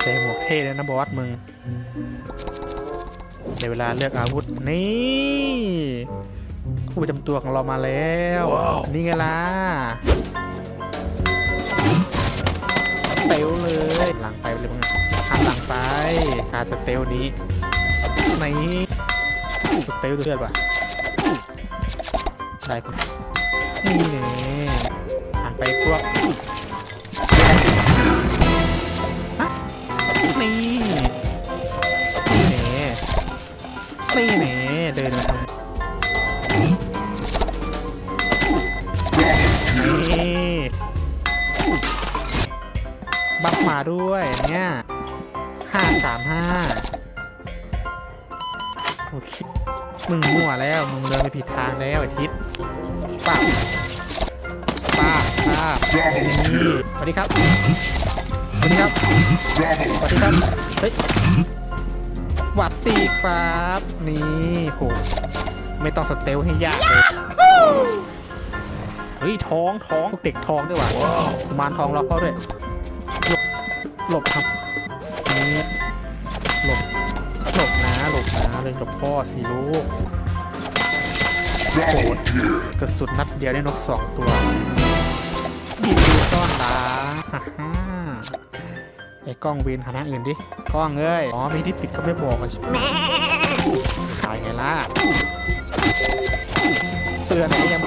ใส่หมวกเท่เลยนะบอสมึงในเวลาเลือกอาวุธ นี่ผู้ประจำตัวของเรามาแล้วนี่ไงล่ะสเตลเลยหลังไปเลยมึงหันหลังไปหาสเตลนี้นี่สเตลเลือดว่ะได้คุณนี่เนี่ยหันไปพวก นี่เลยเดินมาทางนี่บัฟมาด้วยเนี่ยห้าสามห้าโอเคมึงมั่วแล้ว มึงเดินไปผิดทางแล้วไอ้ทิศป้าป้าป้าบนี่สวัสดีครับ สวัสดีครับ สวัสดีครับ เฮ้ย หวัดดีครับ นี่โหไม่ต้องสเตลให้ยากเลยเฮ้ยท้องท้องพวกเด็กท้องด้วยว่ะกุมารทองรอพ่อด้วยหลบหลบครับนี่หลบหลบนะหลบนะเลยหลบพ่อสิลูกโอ้โหกระสุนนัดเดียวได้นกสองตัวดูต้อนลาฮ่า กล้องเวนหาทางอื่นดิกล้องเอ้ยอ๋อมีที่ปิดก็ไม่บอกอะขายไงล่ะเตือนไหนยัง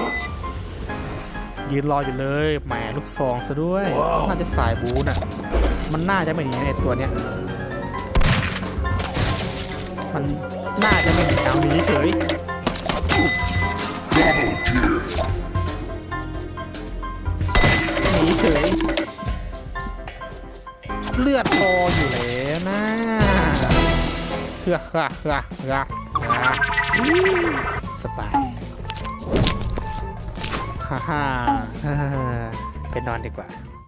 ยืนรออยู่เลยแหมลูกซองซะด้วยน่าจะสายบูน่ะ มันน่าจะไม่หนีไอ้ตัวเนี้ยมันน่าจะไม่หนีเอาหนีเฉยหนีเฉย เลือดพออยู่แล้วนะเฮ้อเฮือเฮือเฮือสบายฮ่าฮ่าฮ่าฮ่าไปนอนดีกว่า